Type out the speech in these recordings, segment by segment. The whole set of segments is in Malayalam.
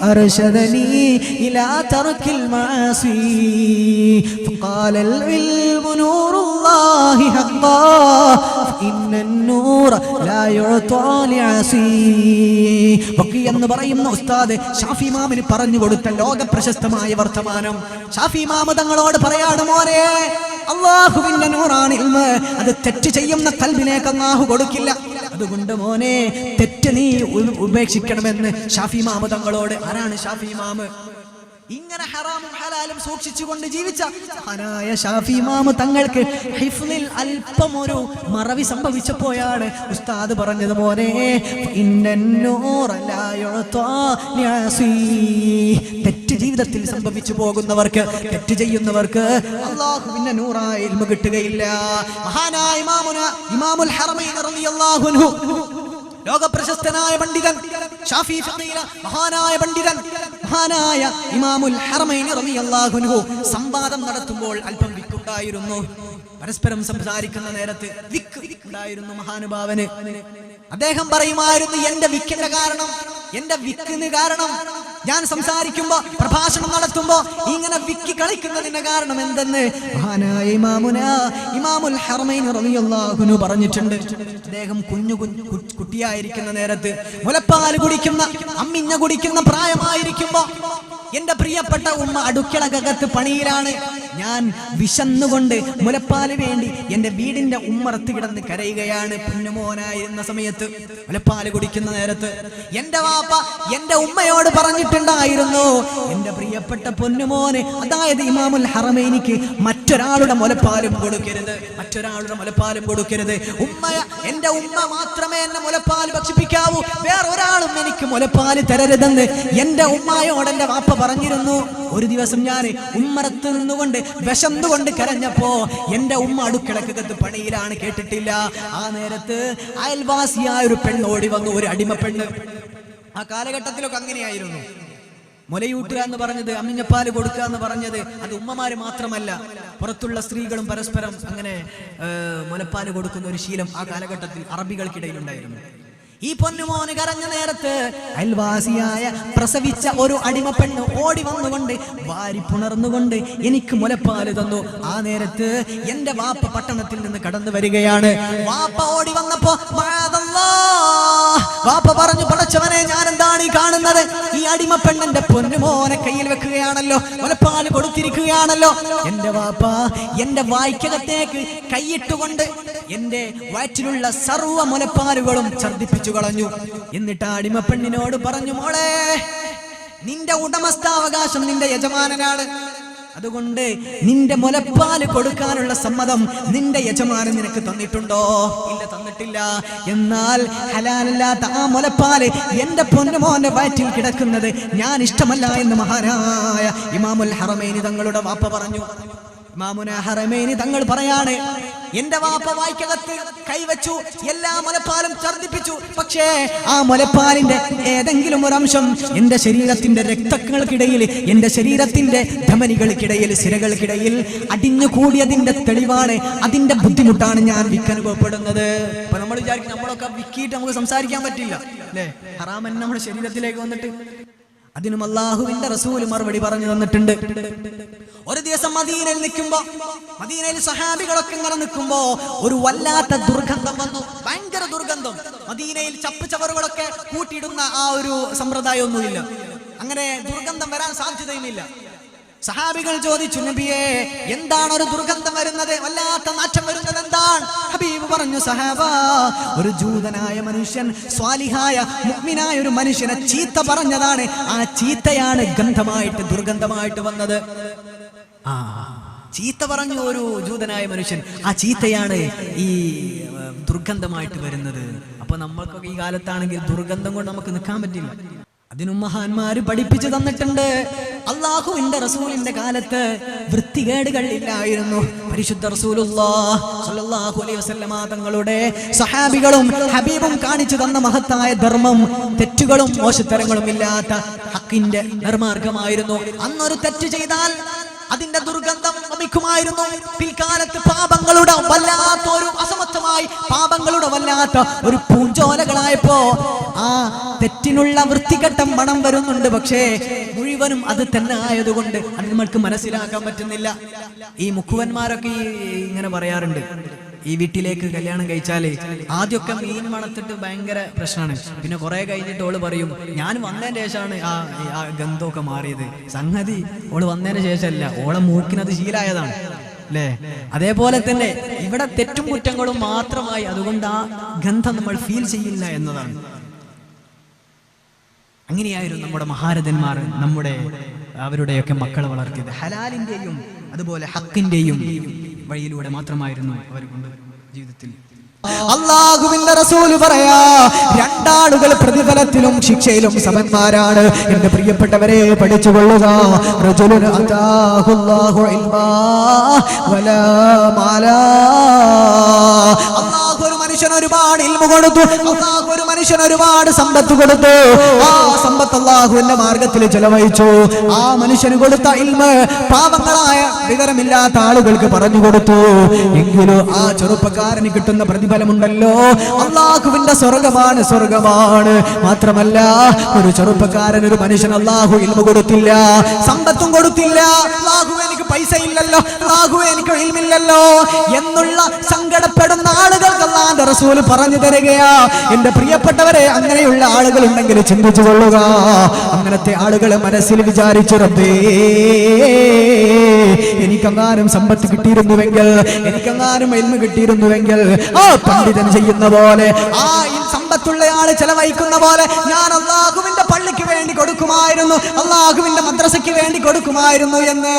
أرشدني إلى ترك المعاصي فقال العلم نور الله حقا فإن النور لا يعطى لعصي ബക്കി എന്ന് പറയുന്ന ഉസ്താദ് ഷാഫി മാമിന് പറഞ്ഞു കൊടുത്ത ലോക പ്രശസ്തമായ വർത്തമാനം ഷാഫി മാമ തങ്ങളോട് പറയാണ് മോനെ അള്ളാഹുവിന്റെ നൂറാണ് ഇൽമ് അത് തെറ്റ് ചെയ്യുന്ന കൽബിലേക്ക് അള്ളാഹു കൊടുക്കില്ല അതുകൊണ്ട് മോനെ തെറ്റ് നീ ഉപേക്ഷിക്കണമെന്ന് ഷാഫി മാമ തങ്ങളോട് ആരാണ് ഷാഫി മാമ് ഇങ്ങനെ ഹറാമും ഹലാലും സൂക്ഷിച്ചുകൊണ്ട് ജീവിച്ച മഹാനായ ഷാഫി മാമ തങ്ങൾക്ക് ഹിഫ്ലിൽ അല്പം ഒരു മറവി സംഭവിച്ചപ്പോഴാണ് ഉസ്താദ് പറഞ്ഞത് പോലെ. തെറ്റ് ജീവിതത്തിൽ സംഭവിച്ചു പോകുന്നവർക്ക് തെറ്റ് ചെയ്യുന്നവർക്ക് അള്ളാഹുവിന്റെ നൂറായ ഇൽമ കിട്ടുകയില്ല. മഹാനായ ഇമാമുന ഇമാമുൽ ഹറമൈൻ റളിയല്ലാഹു അൻഹു പണ്ഡിതൻ ഷാഫി മഹാനായ പണ്ഡിതൻ മഹാനായ ഇമാമുൽ ഹറമൈൻ റളിയല്ലാഹു അൻഹു സംവാദം നടത്തുമ്പോൾ അല്പം വിക്കുണ്ടായിരുന്നു. പരസ്പരം സംസാരിക്കുന്ന നേരത്ത് വിക്ക് ഉണ്ടായിരുന്നു മഹാനുഭാവന്. അദ്ദേഹം പറയുമായിരുന്നു എന്റെ വിക്കിന്റെ കാരണം എന്റെ വിക്കിന് കാരണം ഞാൻ സംസാരിക്കുമ്പോ പ്രഭാഷണം നടത്തുമ്പോ ഇങ്ങനെ വിക്കി കളിക്കുന്നതിന്റെ കാരണം എന്തെന്ന്? മഹാനായ ഇമാമുൽ ഹർമൈൻ പറഞ്ഞിട്ടുണ്ട്. അദ്ദേഹം കുഞ്ഞു കുഞ്ഞു കുട്ടിയായിരിക്കുന്ന നേരത്ത് മുലപ്പാൽ കുടിക്കുന്ന അമ്മിഞ്ഞ കുടിക്കുന്ന പ്രായമായിരിക്കുമ്പോ എന്റെ പ്രിയപ്പെട്ട ഉമ്മ അടുക്കളകത്ത് പണിയിലാണ്. ഞാൻ വിശന്നുകൊണ്ട് മുലപ്പാൽ വേണ്ടി എന്റെ വീടിന്റെ ഉമ്മറത്ത് കിടന്ന് കരയുകയാണ് പൊന്നുമോനായിരുന്ന സമയത്ത്. മുലപ്പാൽ കുടിക്കുന്ന നേരത്ത് എന്റെ വാപ്പ എന്റെ ഉമ്മയോട് പറഞ്ഞിട്ടുണ്ടായിരുന്നു എന്റെ പ്രിയപ്പെട്ട പൊന്നുമോന് അതായത് ഇമാമുൽ ഹറമേനിക്ക് മറ്റൊരാളുടെ മുലപ്പാലും കൊടുക്കരുത് മറ്റൊരാളുടെ മുലപ്പാലും കൊടുക്കരുത്. ഉമ്മ എന്റെ ഉമ്മ മാത്രമേ എന്നെ മുലപ്പാൽ ഭക്ഷിപ്പിക്കാവൂ വേറൊരാളും എനിക്ക് മുലപ്പാൽ തരരുതെന്ന് എന്റെ ഉമ്മയോട് എന്റെ വാപ്പ പറഞ്ഞിരുന്നു. ഒരു ദിവസം ഞാൻ ഉമ്മറത്ത് നിന്നുകൊണ്ട് വിശന്നുകൊണ്ട് കരഞ്ഞപ്പോ എന്റെ ഉമ്മ അടുക്കിടക്കകത്ത് പണിയിലാണ് കേട്ടിട്ടില്ല. ആ നേരത്ത് അയൽവാസിയായ ഒരു പെണ്ണ് ഓടി വന്നു ഒരു അടിമ പെണ്ണ്. ആ കാലഘട്ടത്തിലൊക്കെ അങ്ങനെയായിരുന്നു. മുലയൂട്ടുക എന്ന് പറഞ്ഞത് അമ്മിഞ്ഞപ്പാൽ കൊടുക്കുക എന്ന് പറഞ്ഞത് അത് ഉമ്മമാര് മാത്രമല്ല പുറത്തുള്ള സ്ത്രീകളും പരസ്പരം അങ്ങനെ മുലപ്പാൽ കൊടുക്കുന്ന ഒരു ശീലം ആ കാലഘട്ടത്തിൽ അറബികൾക്കിടയിൽ ഉണ്ടായിരുന്നു ഈ പൊന്നുമോന് കരഞ്ഞ നേരത്ത് അയൽവാസിയായ പ്രസവിച്ച ഒരു അടിമ പെണ്ണ് ഓടി വന്നുകൊണ്ട് വാരി പുണർന്നുകൊണ്ട് എനിക്ക് മുലപ്പാൽ തന്നു ആ നേരത്ത് എന്റെ വാപ്പ പട്ടണത്തിൽ നിന്ന് കടന്നു വരികയാണ് വാപ്പ ഓടി വന്നപ്പോ. വാപ്പ പറഞ്ഞു പടച്ചവനെ ഞാൻ എന്താണ് ഈ കാണുന്നത്? ഈ അടിമ പെണ്ണന്റെ പൊന്നുമോനെ കയ്യിൽ വെക്കുകയാണല്ലോ മുലപ്പാൽ കൊടുത്തിരിക്കുകയാണല്ലോ. എന്റെ വാപ്പ എന്റെ വായിക്കകത്തേക്ക് കൈയിട്ടുകൊണ്ട് എന്റെ വയറ്റിലുള്ള സർവ മുലപ്പാലുകളും ഛർദിപ്പിച്ചു കളഞ്ഞു. എന്നിട്ട് ആ അടിമ പെണ്ണിനോട് പറഞ്ഞു മോളെ നിന്റെ ഉടമസ്ഥാവകാശം നിന്റെ യജമാനനാണ്. അതുകൊണ്ട് നിന്റെ മുലപ്പാൽ കൊടുക്കാനുള്ള സമ്മതം നിന്റെ യജമാനൻ നിനക്ക് തന്നിട്ടുണ്ടോ? ഇല്ല തന്നിട്ടില്ല. എന്നാൽ ഹലാലല്ലാത്ത ആ മുലപ്പാൽ എന്റെ പൊന്നുമോന്റെ വയറ്റിൽ കിടക്കുന്നത് ഞാൻ ഇഷ്ടമല്ല എന്ന് മഹാനായ ഇമാമുൽ ഹറമേനി തങ്ങളുടെ വാപ്പ പറഞ്ഞു. ഇമാമുന ഹറമേനി തങ്ങൾ പറയാണ് എന്റെ വാപ്പ വായിക്കകത്ത് കൈവച്ചു എല്ലാ മുലപ്പാലും ഛർദിപ്പിച്ചു പക്ഷേ ആ മുലപ്പാലിന്റെ ഏതെങ്കിലും ഒരു അംശം എന്റെ ശരീരത്തിന്റെ രക്തങ്ങൾക്കിടയിൽ എന്റെ ശരീരത്തിന്റെ ധമനികൾക്കിടയിൽ സിരകൾക്കിടയിൽ അടിഞ്ഞു കൂടിയതിന്റെ തെളിവാണ് അതിന്റെ ബുദ്ധിമുട്ടാണ് ഞാൻ വിക്കനുഭവപ്പെടുന്നത് അപ്പൊ നമ്മൾ വിചാരിക്കും നമ്മളൊക്കെ വിക്കിയിട്ട് നമുക്ക് സംസാരിക്കാൻ പറ്റില്ല. അല്ലേ? ഹറാമൻ നമ്മുടെ ശരീരത്തിലേക്ക് വന്നിട്ട് അതിനും അള്ളാഹുവിന്റെ റസൂൽ മറുപടി പറഞ്ഞു തന്നിട്ടുണ്ട്. ഒരു ദിവസം മദീനയിൽ നിൽക്കുമ്പോ മദീനയിൽ സഹാബികളൊക്കെ ഇങ്ങനെ നിൽക്കുമ്പോ ഒരു വല്ലാത്ത ദുർഗന്ധം വന്നു. ഭയങ്കര ദുർഗന്ധം. മദീനയിൽ ചപ്പ് ചവറുകളൊക്കെ കൂട്ടിയിടുന്ന ആ ഒരു സമ്പ്രദായമൊന്നുമില്ല. അങ്ങനെ ദുർഗന്ധം വരാൻ സാധ്യതയുമില്ല. സഹാബികൾ ചോദിച്ചു നബിയെ എന്താണ് ഒരു ദുർഗന്ധം വരുന്നത്? വല്ലാത്ത നാറ്റം വരുന്നത് എന്താണ്? ഹബീബ് പറഞ്ഞു സഹാബ ഒരു ജൂതനായ മനുഷ്യൻ സ്വാലിഹായ മുഗ്മിനായ ഒരു മനുഷ്യനെ ചീത്ത പറഞ്ഞതാണ്. ആ ചീത്തയാണ് ഗന്ധമായിട്ട് ദുർഗന്ധമായിട്ട് വന്നത്. ആ ചീത്ത പറഞ്ഞു ഒരു ജൂതനായ മനുഷ്യൻ ആ ചീത്തയാണ് ഈ ദുർഗന്ധമായിട്ട് വരുന്നത്. അപ്പൊ നമ്മൾക്കൊക്കെ ഈ കാലത്താണെങ്കിൽ ദുർഗന്ധം കൊണ്ട് നമുക്ക് നിൽക്കാൻ പറ്റില്ല. അതിനും മഹാന്മാര് പഠിപ്പിച്ചു തന്നിട്ടുണ്ട്. അള്ളാഹുവിന്റെ റസൂലിന്റെ കാലത്ത് വൃത്തികേടുകൾ ഇല്ലായിരുന്നു. പരിശുദ്ധ തങ്ങളുടെ സഹാബികളും ഹബീബും കാണിച്ചു തന്ന മഹത്തായ ധർമ്മം തെറ്റുകളും മോശത്തരങ്ങളും ഇല്ലാത്ത ഹക്കിന്റെ നിർമാർഗമായിരുന്നു. അന്നൊരു തെറ്റ് ചെയ്താൽ അതിന്റെ ദുർഗന്ധം തോന്നിക്കുമായിരുന്നു പിൽക്കാലത്ത് പാപങ്ങളുടെ വല്ലാത്ത ഒരു അസമത്വമായി പാപങ്ങളുടെ വല്ലാത്ത ഒരു പൂഞ്ചോലകളായപ്പോ ആ തെറ്റിനുള്ള വൃത്തികെട്ട മണം വരുന്നുണ്ട്. പക്ഷേ മുഴുവനും അത് തന്നെ ആയതുകൊണ്ട് അത് നമ്മൾക്ക് മനസ്സിലാക്കാൻ പറ്റുന്നില്ല. ഈ മുക്കുവന്മാരൊക്കെ ഇങ്ങനെ പറയാറുണ്ട്. ഈ വീട്ടിലേക്ക് കല്യാണം കഴിച്ചാൽ ആദ്യമൊക്കെ മീൻ മണത്തിട്ട് ഭയങ്കര പ്രശ്നമാണ്. പിന്നെ കുറെ കഴിഞ്ഞിട്ട് ഓൾ പറയും ഞാൻ വന്നതിന് ശേഷമാണ് ആ ആ ഗന്ധമൊക്കെ മാറിയത്. സംഗതി ഓൾ വന്നതിന് ശേഷമല്ല ഓളെ മൂക്കിനത് ശീലായതാണ്. അല്ലേ അതേപോലെ തന്നെ ഇവിടെ തെറ്റും കുറ്റങ്ങളും മാത്രമായി അതുകൊണ്ട് ആ ഗന്ധം നമ്മൾ ഫീൽ ചെയ്യില്ല എന്നതാണ്. അങ്ങനെയായിരുന്നു നമ്മുടെ മഹാരഥന്മാർ നമ്മുടെ അവരുടെയൊക്കെ മക്കളെ വളർത്തിയത്. ഹലാലിന്റെയും അതുപോലെ ഹക്കിന്റെയും വഴിയിലൂടെ മാത്രമായിരുന്നു അവർ കൊണ്ട് ജീവിതത്തിൽ. അള്ളാഹുവിന്റെ റസൂൽ പറയാ രണ്ടാളുകൾ പ്രതിഫലത്തിലും ശിക്ഷയിലും സമന്മാരാണ്. എന്റെ പ്രിയപ്പെട്ടവരെ പഠിച്ചുകൊള്ളുക. അള്ളാഹു ഒരു ഒരുപാട് ഇൽമ കൊടുത്തു. അള്ളാഹു ഒരു മനുഷ്യൻ ഒരുപാട് സമ്പത്ത് കൊടുത്തു. ആ സമ്പത്ത് അള്ളാഹുവിന്റെ മാർഗത്തിൽ ചെലവഴിച്ചു. ആ മനുഷ്യന് കൊടുത്ത ഇൽമ പാപങ്ങളായ വിവരമില്ലാത്ത ആളുകൾക്ക് പറഞ്ഞു കൊടുത്തു. എങ്കിലും ആ ചെറുപ്പക്കാരന് കിട്ടുന്ന പ്രതിഫലമുണ്ടല്ലോ. അള്ളാഹുവിന്റെ സ്വർഗമാണ് സ്വർഗമാണ്. മാത്രമല്ല ഒരു ചെറുപ്പക്കാരൻ ഒരു മനുഷ്യൻ അള്ളാഹു ഇൽമ കൊടുത്തില്ല. സമ്പത്തും കൊടുത്തില്ല. അള്ളാഹു എനിക്ക് പൈസ ഇല്ലല്ലോ അള്ളാഹു എനിക്ക് ഇൽമില്ലല്ലോ. എന്നുള്ള സങ്കടപ്പെടുന്ന ആളുകൾക്ക് അള്ളാന്റെ റസൂൽ പറഞ്ഞു തരികയാ. എന്റെ പ്രിയപ്പെട്ടവരെ അങ്ങനെയുള്ള ആളുകൾ ഉണ്ടെങ്കിൽ ചിന്തിച്ചു കൊള്ളുക. അങ്ങനത്തെ ആളുകൾ മനസ്സിൽ വിചാരിച്ചു റബ്ബേ. എനിക്കെങ്ങാനും സമ്പത്ത് കിട്ടിയിരുന്നുവെങ്കിൽ എനിക്കെങ്ങാനും എൽമ കിട്ടിയിരുന്നുവെങ്കിൽ ആ പണ്ഡിതൻ ചെയ്യുന്ന പോലെ ആ സമ്പത്തുള്ള ആൾ ചെലവഴിക്കുന്ന പോലെ ഞാൻ അള്ളാഹുവിന്റെ പള്ളിക്ക് വേണ്ടി കൊടുക്കുമായിരുന്നു അള്ളാഹുവിന്റെ മദ്രസയ്ക്ക് വേണ്ടി കൊടുക്കുമായിരുന്നു എന്ന്.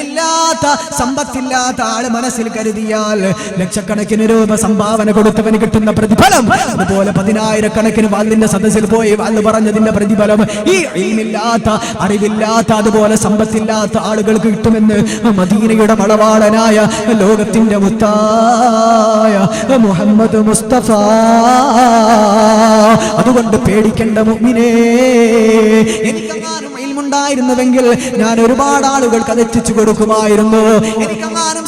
ഇല്ലാത്ത സമ്പത്തില്ലാത്ത ആൾ മനസ്സിൽ കരുതിയാൽ ലക്ഷക്കണക്കിന് രൂപ സംഭാവന കൊടുത്തവന് കിട്ടുന്ന പ്രതിഫലം. അതുപോലെ പതിനായിരക്കണക്കിന് വാലിന്റെ സദസ്സിൽ പോയി വാൽ പറഞ്ഞതിന്റെ പ്രതിഫലം ഈ ഇൽമില്ലാത്ത അറിവില്ലാത്ത അതുപോലെ സമ്പത്തില്ലാത്ത ആളുകൾക്ക് കിട്ടുമെന്ന് മദീനയുടെ മളവാളനായ ലോകത്തിന്റെ മുത്തായ മുഹമ്മദ് മുസ്തഫ അതുകൊണ്ട് പേടിക്കേണ്ട മുമ്പിനെ എനിക്കെങ്ങാനും ഞാൻ ഒരുപാട് ആളുകൾക്ക് അത് എത്തിച്ചു കൊടുക്കുമായിരുന്നു. എനിക്കെങ്ങാനും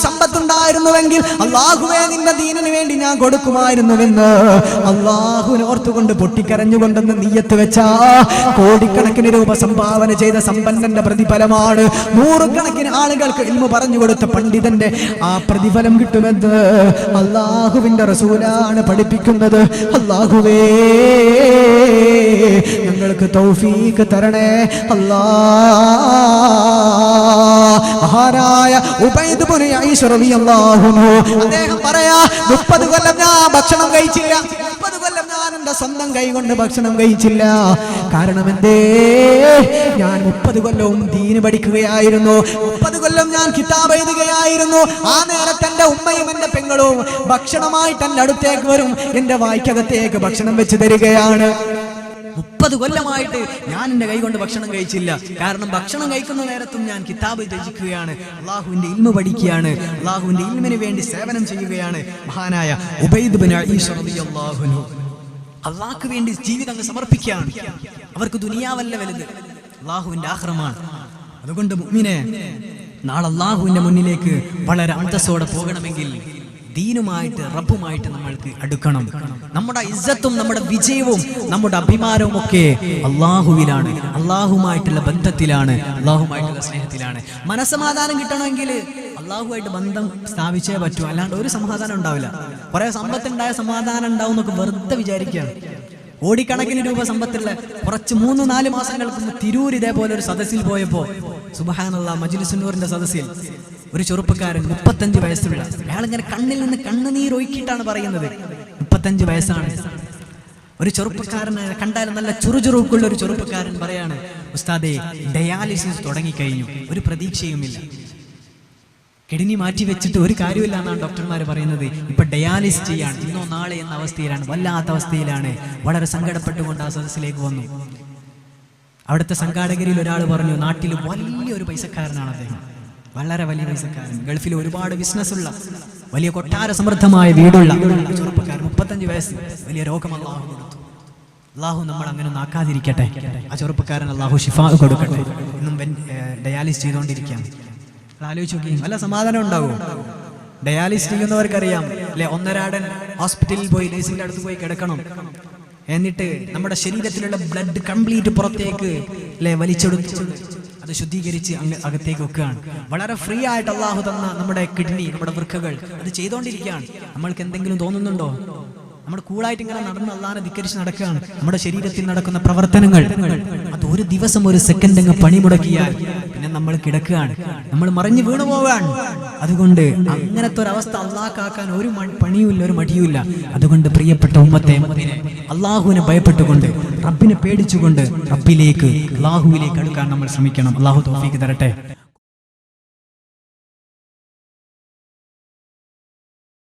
സമ്പത്തുണ്ടായിരുന്നുവെങ്കിൽ അള്ളാഹുവേ നിന്റെ ദീനന് വേണ്ടി ഞാൻ കൊടുക്കുമായിരുന്നുവെന്ന് അള്ളാഹുവിനെ ഓർത്തുകൊണ്ട് പൊട്ടിക്കരഞ്ഞുകൊണ്ടെന്ന് നീയത്ത് വെച്ച കോടിക്കണക്കിന് രൂപ സംഭാവന ചെയ്ത സമ്പന്നന്റെ പ്രതിഫലമാണ്. നൂറുകണക്കിന് ആളുകൾക്ക് ഇൽമ പറഞ്ഞു കൊടുത്ത പണ്ഡിതന്റെ ആ പ്രതിഫലം കിട്ടുമെന്ന് അള്ളാഹുവിന്റെ റസൂലാണ് പഠിപ്പിക്കുന്നത്. അള്ളാഹുവേ ഞങ്ങൾക്ക് തൗഫീക്ക് തരണേ. അല്ലാ മഹാനായ ഐസ് റളിയല്ലാഹു അൻഹു അദ്ദേഹം പറയാ മുപ്പത് കൊല്ലം ഞാൻ ഭക്ഷണം കഴിച്ചില്ല. മുപ്പത് കൊല്ലം ഞാൻ എന്റെ സ്വന്തം കൈ കൊണ്ട് ഭക്ഷണം കഴിച്ചില്ല. കാരണം എന്തേ? ഞാൻ മുപ്പത് കൊല്ലവും ദീന് പഠിക്കുകയായിരുന്നു. മുപ്പത് കൊല്ലം ഞാൻ കിതാബ് എഴുതുകയായിരുന്നു. ആ നേരത്തെ എന്റെ ഉമ്മയും എന്റെ പെങ്ങളും ഭക്ഷണമായിട്ട് എന്റെ അടുത്തേക്ക് വരും. എന്റെ വായ്ക്കകത്തേക്ക് ഭക്ഷണം വെച്ച് തരികയാണ്. മുപ്പത് കൊല്ലമായിട്ട് ഞാൻ എന്റെ കൈ കൊണ്ട് ഭക്ഷണം കഴിച്ചില്ല. കാരണം ഭക്ഷണം കഴിക്കുന്ന നേരത്തും ഞാൻ കിതാബ് രചിക്കുകയാണ്. അള്ളാഹുവിന്റെ ഇൽമ പഠിക്കുകയാണ്. അള്ളാഹുവിന്റെ ഇൽമിന് വേണ്ടി സേവനം ചെയ്യുകയാണ്. മഹാനായ ഉബൈദ് ബിൻ അള്ളാഹ്ക്ക് വേണ്ടി ജീവിതം അങ്ങ് സമർപ്പിക്കുകയാണ്. അവർക്ക് ദുനിയാവല്ല വലുത്. അള്ളാഹുവിന്റെ ആഹ്റമാണ്. അതുകൊണ്ട് മുഅ്മിനെ നാളെ അള്ളാഹുവിന്റെ മുന്നിലേക്ക് വളരെ അന്തസ്സോടെ പോകണമെങ്കിൽ ദീനുമായിട്ട് റബ്ബുമായിട്ട് നമ്മൾക്ക് അടുക്കണം. നമ്മുടെ ഇസ്സത്തും നമ്മുടെ വിജയവും നമ്മുടെ അഭിമാനവും ഒക്കെ അള്ളാഹുവിലാണ് അള്ളാഹുമായിട്ടുള്ള ബന്ധത്തിലാണ്. അള്ളാഹുമായിട്ടുള്ള സ്നേഹത്തിലാണ്. മനസ്സമാധാനം കിട്ടണമെങ്കിൽ അള്ളാഹുമായിട്ട് ബന്ധം സ്ഥാപിച്ചേ പറ്റൂ. അല്ലാണ്ട് ഒരു സമാധാനം ഉണ്ടാവില്ല. കുറെ സമ്പത്തുണ്ടായ സമാധാനം ഉണ്ടാവും എന്നൊക്കെ വെറുതെ വിചാരിക്കുകയാണ്. ഓടിക്കണക്കിന് രൂപ സമ്പത്തുള്ള കുറച്ച് മൂന്ന് നാല് മാസങ്ങൾക്ക് മുമ്പ് തിരൂർ ഇതേപോലെ ഒരു സദസ്സിൽ പോയപ്പോ സുബഹാനുള്ള മജിലിസുന്നൂറിന്റെ സദസ്സിൽ ഒരു ചെറുപ്പക്കാരൻ മുപ്പത്തഞ്ച് വയസ്സുള്ള അയാൾ ഇങ്ങനെ കണ്ണിൽ നിന്ന് കണ്ണുനീർ ഒഴുക്കിയിട്ടാണ് പറയുന്നത്. മുപ്പത്തഞ്ച് വയസ്സാണ്. ഒരു ചെറുപ്പക്കാരനെ കണ്ടാൽ നല്ല ചുറുചുറുക്കുള്ള ഒരു ചെറുപ്പക്കാരൻ പറയാണ് ഉസ്താദെ ഡയാലിസിസ് തുടങ്ങിക്കഴിഞ്ഞു. ഒരു പ്രതീക്ഷയുമില്ല. കിഡ്നി മാറ്റി വെച്ചിട്ട് ഒരു കാര്യമില്ല എന്നാണ് ഡോക്ടർമാർ പറയുന്നത്. ഇപ്പൊ ഡയാലിസ് ചെയ്യാണ്. ഇന്നോ നാളെ എന്ന അവസ്ഥയിലാണ്. വല്ലാത്ത അവസ്ഥയിലാണ്. വളരെ സങ്കടപ്പെട്ടുകൊണ്ട് ആ സദസ്സിലേക്ക് വന്നു. അവിടുത്തെ സംഘാടകരിൽ ഒരാൾ പറഞ്ഞു നാട്ടിൽ വലിയൊരു പൈസക്കാരനാണ് അദ്ദേഹം. വളരെ വലിയ പൈസക്കാരൻ. ഗൾഫിൽ ഒരുപാട് ബിസിനസ് ഉള്ള വലിയ കൊട്ടാര സമൃദ്ധമായ വീടുള്ള ചെറുപ്പക്കാരൻ മുപ്പത്തഞ്ച് വയസ്സ്. വലിയ രോഗം അള്ളാഹു കൊടുത്തു. അള്ളാഹു നമ്മൾ അങ്ങനെ ഒന്നും ആക്കാതിരിക്കട്ടെ ആ ചെറുപ്പക്കാരൻ അള്ളാഹു ഷിഫാ കൊടുക്കട്ടെ. ഇന്നും ഡയാലിസ് ചെയ്തുകൊണ്ടിരിക്കുകയാണ് ആലോചിച്ച് നോക്കി നല്ല സമാധാനം ഉണ്ടാവും? ഡയാലിസ് ചെയ്യുന്നവർക്കറിയാം അല്ലെ ഒന്നരാടൻ ഹോസ്പിറ്റലിൽ പോയി നേഴ്സിന്റെ അടുത്ത് പോയി കിടക്കണം. എന്നിട്ട് നമ്മുടെ ശരീരത്തിലുള്ള ബ്ലഡ് കംപ്ലീറ്റ് പുറത്തേക്ക് അല്ലെ വലിച്ചെടുത്ത്. അത് ശുദ്ധീകരിച്ച് അങ്ങ് അകത്തേക്ക് വെക്കുകയാണ്. വളരെ ഫ്രീ ആയിട്ട് അള്ളാഹു തന്ന നമ്മുടെ കിഡ്നി നമ്മുടെ വൃക്കകൾ അത് ചെയ്തുകൊണ്ടിരിക്കുകയാണ് നമ്മൾക്ക് എന്തെങ്കിലും തോന്നുന്നുണ്ടോ? നമ്മൾ കൂളായിട്ട് ഇങ്ങനെ നടന്ന് അള്ളാനെ ധിക്കരിച്ച് നടക്കുകയാണ്. നമ്മുടെ ശരീരത്തിൽ നടക്കുന്ന പ്രവർത്തനങ്ങൾ. അത് ഒരു ദിവസം ഒരു സെക്കൻഡ് അങ്ങ് പണി മുടക്കിയാൽ പിന്നെ നമ്മൾ കിടക്കുകയാണ്. നമ്മൾ മറിഞ്ഞു വീണു പോവുകയാണ്. അതുകൊണ്ട് അങ്ങനത്തെ ഒരു അവസ്ഥ അള്ളാഹ്ക്കാക്കാൻ ഒരു പണിയുമില്ല ഒരു മടിയുമില്ല. അതുകൊണ്ട് പ്രിയപ്പെട്ട ഉമ്മത്തെ അള്ളാഹുവിനെ ഭയപ്പെട്ടുകൊണ്ട് റബ്ബിനെ പേടിച്ചുകൊണ്ട് റബ്ബിലേക്ക് അള്ളാഹുവിലേക്ക് അടുക്കാൻ നമ്മൾ ശ്രമിക്കണം. അള്ളാഹു തോഫിക്ക് തരട്ടെ.